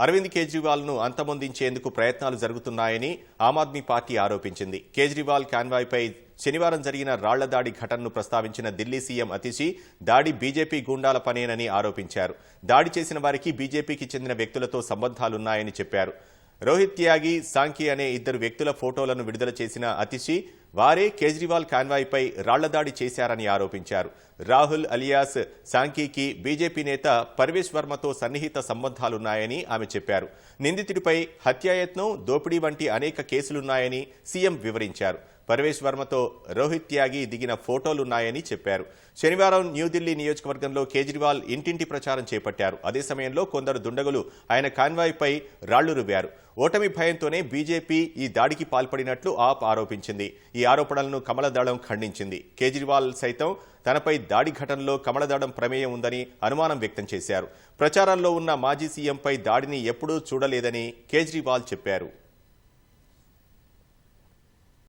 అరవింద్ కేజ్రీవాల్ను అంతమొందించేందుకు ప్రయత్నాలు జరుగుతున్నాయని ఆమ్ ఆద్మీ పార్టీ ఆరోపించింది. కేజ్రీవాల్ కాన్వాయ్పై శనివారం జరిగిన రాళ్ళ దాడి ఘటనను ప్రస్తావించిన ఢిల్లీ సీఎం అతిషి దాడి బీజేపీ గూండాల పనేనని ఆరోపించారు. దాడి చేసిన వారికి బీజేపీకి చెందిన వ్యక్తులతో సంబంధాలున్నాయని చెప్పారు. రోహిత్ త్యాగి సాంకి అనే ఇద్దరు వ్యక్తుల ఫోటోలను విడుదల చేసిన అతిషి వారే కేజ్రీవాల్ కాన్వాయ్పై రాళ్ళదాడి చేశారని ఆరోపించారు. రాహుల్ అలియాస్ సాంకీకి బీజేపీ నేత పర్వేష్ వర్మతో సన్నిహిత సంబంధాలున్నాయని ఆమె చెప్పారు. నిందితుడిపై హత్యాయత్నం దోపిడీ వంటి అనేక కేసులున్నాయని సీఎం వివరించారు. పర్వేష్ వర్మతో రోహిత్ త్యాగి దిగిన ఫోటోలున్నాయని చెప్పారు. శనివారం న్యూఢిల్లీ నియోజకవర్గంలో కేజ్రీవాల్ ఇంటింటి ప్రచారం చేపట్టారు. అదే సమయంలో కొందరు దుండగులు ఆయన కాన్వాయ్పై రాళ్ళు రువ్వారు. ఓటమి భయంతోనే బీజేపీ ఈ దాడికి పాల్పడినట్లు ఆప్ ఆరోపించింది. ఈ ఈ ఆరోపణలను కమలదళం ఖండించింది. కేజ్రీవాల్ సైతం తనపై దాడి ఘటనలో కమలదళం ప్రమేయం ఉందని అనుమానం వ్యక్తం చేశారు. ప్రచారంలో ఉన్న మాజీ సీఎంపై దాడిని ఎప్పుడూ చూడలేదని కేజ్రీవాల్ చెప్పారు.